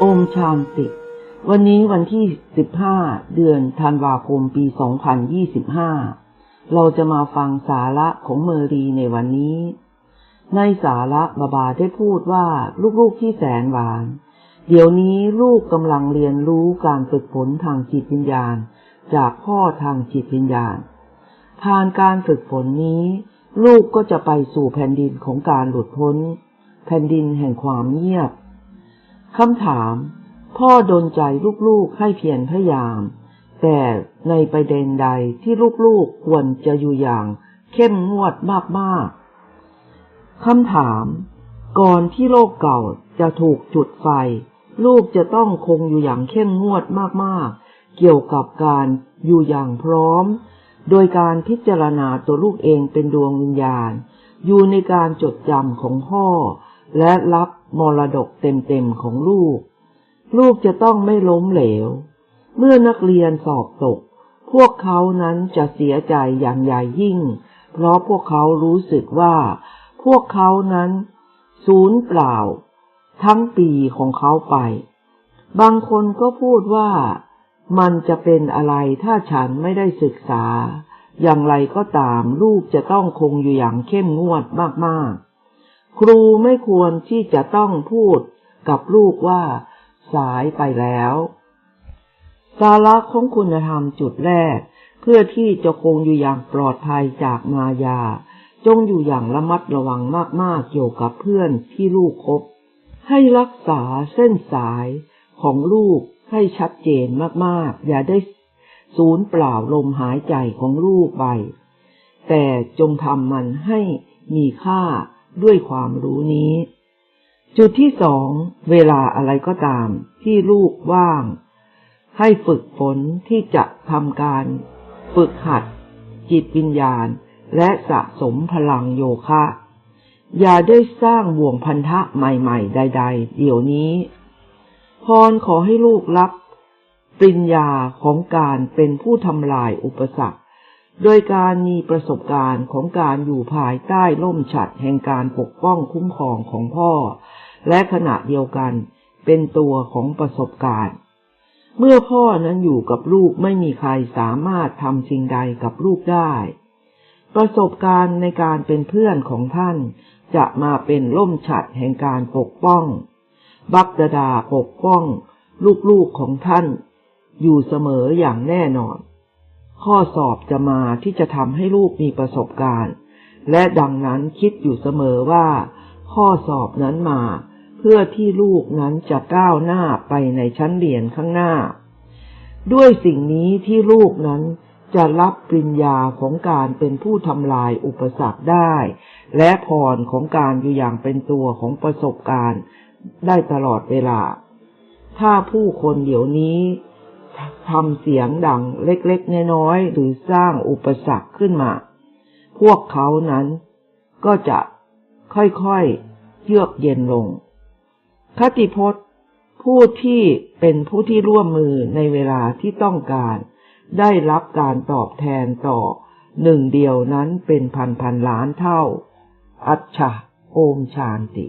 โอมชานติวันนี้วันที่ 15 เดือนธันวาคม ปี 2025 เราจะมาฟังสาระของเมอรีในวันนี้ ในสาระบาบาได้พูดว่าลูกๆที่แสนหวาน เดี๋ยวนี้ลูกกำลังเรียนรู้การฝึกฝนทางจิตวิญญาณ จากพ่อทางจิตวิญญาณ ผ่านการฝึกฝนนี้ ลูกก็จะไปสู่แผ่นดินของการหลุดพ้น แผ่นดินแห่งความเงียบ คำถาม พ่อดนใจลูกๆให้เพียรพยายาม แต่ในประเด็นใดที่ลูกๆควรจะอยู่อย่าง เข้มงวดมากๆคำถาม ก่อนที่โลกเก่าจะถูกจุดไฟ ลูกจะต้องคงอยู่อย่างเข้มงวดมากๆ เกี่ยวกับการอยู่อย่างพร้อม โดยการพิจารณาตัวลูกเองเป็นดวงวิญญาณ อยู่ในการจดจำของพ่อ และรับมรดกเต็มๆของลูก ลูกจะต้องไม่ล้มเหลว เมื่อนักเรียนสอบตก พวกเขานั้นจะเสียใจอย่างใหญ่ยิ่ง เพราะพวกเขารู้สึกว่า พวกเขานั้นสูญเปล่า ทั้งปีของเขาไป บางคนก็พูดว่ามันจะเป็นอะไรถ้าฉันไม่ได้ศึกษา อย่างไรก็ตามลูกจะต้องคงอยู่อย่างเข้มงวดมากๆ ครูไม่ควรที่จะต้องพูดกับลูกว่า สายไปแล้ว สาระของคุณธรรมจุดแรก เพื่อที่จะคงอยู่อย่างปลอดภัยจากมายา จงอยู่อย่างระมัดระวังมากๆเกี่ยวกับเพื่อนที่ลูกคบ ให้รักษาเส้นสายของลูกให้ชัดเจนมากๆ อย่าได้สูญเปล่าลมหายใจของลูกไป แต่จงทำมันให้มีค่า ด้วยความรู้นี้ จุดที่สองเวลาอะไรก็ตามที่ลูกว่าง ให้ฝึกฝนที่จะทำการ ฝึกหัด จิตวิญญาณ และสะสมพลังโยคะ อย่าได้สร้างบ่วงพันธะใหม่ๆ ใด ๆ เดี๋ยวนี้ พรขอให้ลูกรับปริญญาของการเป็นผู้ทำลายอุปสรรค โดยการมีประสบการณ์ของการอยู่ภายใต้ร่มฉัดแห่งการปกป้องคุ้มครองของพ่อ และขณะเดียวกันเป็นตัวของประสบการณ์ เมื่อพ่อนั้นอยู่กับลูกไม่มีใครสามารถทำสิ่งใดกับลูกได้ ประสบการณ์ในการเป็นเพื่อนของท่าน จะมาเป็นร่มฉัดแห่งการปกป้อง บักดาดาปกป้อง ลูกๆของท่าน อยู่เสมออย่างแน่นอน ข้อสอบจะมาที่จะทำให้ลูกมีประสบการณ์ และดังนั้นคิดอยู่เสมอว่า ข้อสอบนั้นมา เพื่อที่ลูกนั้นจะก้าวหน้าไปในชั้นเรียนข้างหน้า ด้วยสิ่งนี้ที่ลูกนั้นจะรับปริญญาของการเป็นผู้ทำลายอุปสรรคได้ และพรของการอยู่อย่างเป็นตัวของประสบการณ์ได้ตลอดเวลา ถ้าผู้คนเดี๋ยวนี้ ทำเสียงดังเล็กๆน้อยๆหรือสร้างอุปสรรคขึ้นมา พวกเขานั้นก็จะค่อยๆเยือกเย็นลง คติพจน์ ผู้ที่เป็นผู้ที่ร่วมมือในเวลาที่ต้องการ ได้รับการตอบแทนต่อหนึ่งเดียวนั้นเป็นพันพันล้านเท่า อัจฉะโอมชานติ